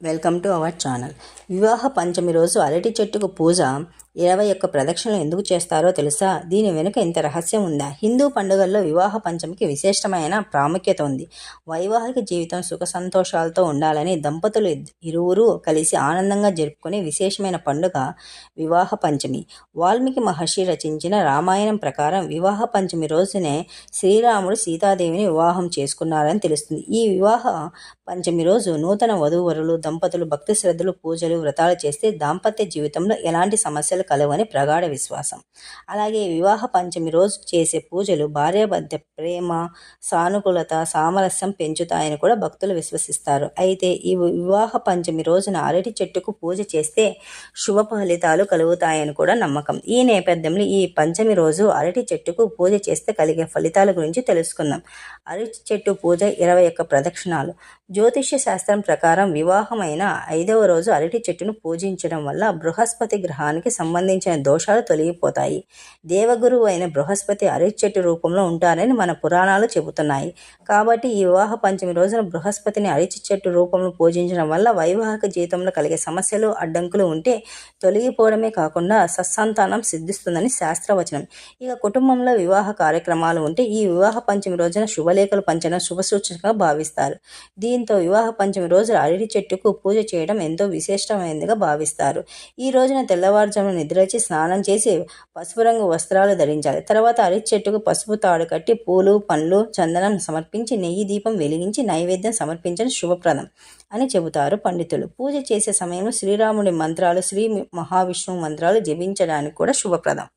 Welcome to our channel వివాహ పంచమి రోజు అరటి చెట్టుకు పూజ ఇరవై ఒక్క ప్రదక్షిణలు ఎందుకు చేస్తారో తెలుసా? దీని వెనుక ఇంత రహస్యం ఉందా? హిందూ పండుగల్లో వివాహ పంచమికి విశేషమైన ప్రాముఖ్యత ఉంది. వైవాహిక జీవితం సుఖ సంతోషాలతో ఉండాలని దంపతులు ఇరువురు కలిసి ఆనందంగా జరుపుకునే విశేషమైన పండుగ వివాహ పంచమి. వాల్మీకి మహర్షి రచించిన రామాయణం ప్రకారం వివాహ పంచమి రోజునే శ్రీరాముడు సీతాదేవిని వివాహం చేసుకున్నారని తెలుస్తుంది. ఈ వివాహ పంచమి రోజు నూతన వధూవరులు దంపతులు భక్తి శ్రద్ధలు పూజలు వ్రతాలు చేస్తే దాంపత్య జీవితంలో ఎలాంటి సమస్యలు కలవని ప్రగాఢ విశ్వాసం. అలాగే వివాహ పంచమి రోజు చేసే పూజలు భార్యాభర్త ప్రేమ సానుకూలత సామరస్యం పెంచుతాయని కూడా భక్తులు విశ్వసిస్తారు. అయితే ఈ వివాహ పంచమి రోజున అరటి చెట్టుకు పూజ చేస్తే శుభ ఫలితాలు కలుగుతాయని కూడా నమ్మకం. ఈ నేపథ్యంలో ఈ పంచమి రోజు అరటి చెట్టుకు పూజ చేస్తే కలిగే ఫలితాల గురించి తెలుసుకుందాం. అరటి చెట్టు పూజ ఇరవై ఒక్క ప్రదక్షిణాలు. జ్యోతిష్య శాస్త్రం ప్రకారం వివాహమైన ఐదవ రోజు అరటి చెట్టును పూజించడం వల్ల బృహస్పతి గ్రహానికి సంబంధించిన దోషాలు తొలగిపోతాయి. దేవగురువు అయిన బృహస్పతి అరిచెట్టు రూపంలో ఉంటారని మన పురాణాలు చెబుతున్నాయి. కాబట్టి ఈ వివాహ పంచమి రోజున బృహస్పతిని అరిచి చెట్టు రూపంలో పూజించడం వల్ల వైవాహిక జీవితంలో కలిగే సమస్యలు అడ్డంకులు ఉంటే తొలగిపోవడమే కాకుండా సత్సంతానం సిద్ధిస్తుందని శాస్త్రవచనం. ఇక కుటుంబంలో వివాహ కార్యక్రమాలు ఉంటే ఈ వివాహ పంచమి రోజున శుభలేఖలు పంచడం శుభ సూచనగా భావిస్తారు. దీంతో వివాహ పంచమి రోజు అరటి చెట్టుకు పూజ చేయడం ఎంతో విశిష్టమైనదిగా భావిస్తారు. ఈ రోజున తెల్లవారుజామున నిద్రచి స్నానం చేసి పసుపు రంగు వస్త్రాలు ధరించాలి. తర్వాత అరిచెట్టుకు పసుపు తాడు కట్టి పూలు పండ్లు చందనం సమర్పించి నెయ్యి దీపం వెలిగించి నైవేద్యం సమర్పించడం శుభప్రదం అని చెబుతారు పండితులు. పూజ చేసే సమయంలో శ్రీరాముడి మంత్రాలు శ్రీ మహావిష్ణువు మంత్రాలు జపించడానికి కూడా శుభప్రదం.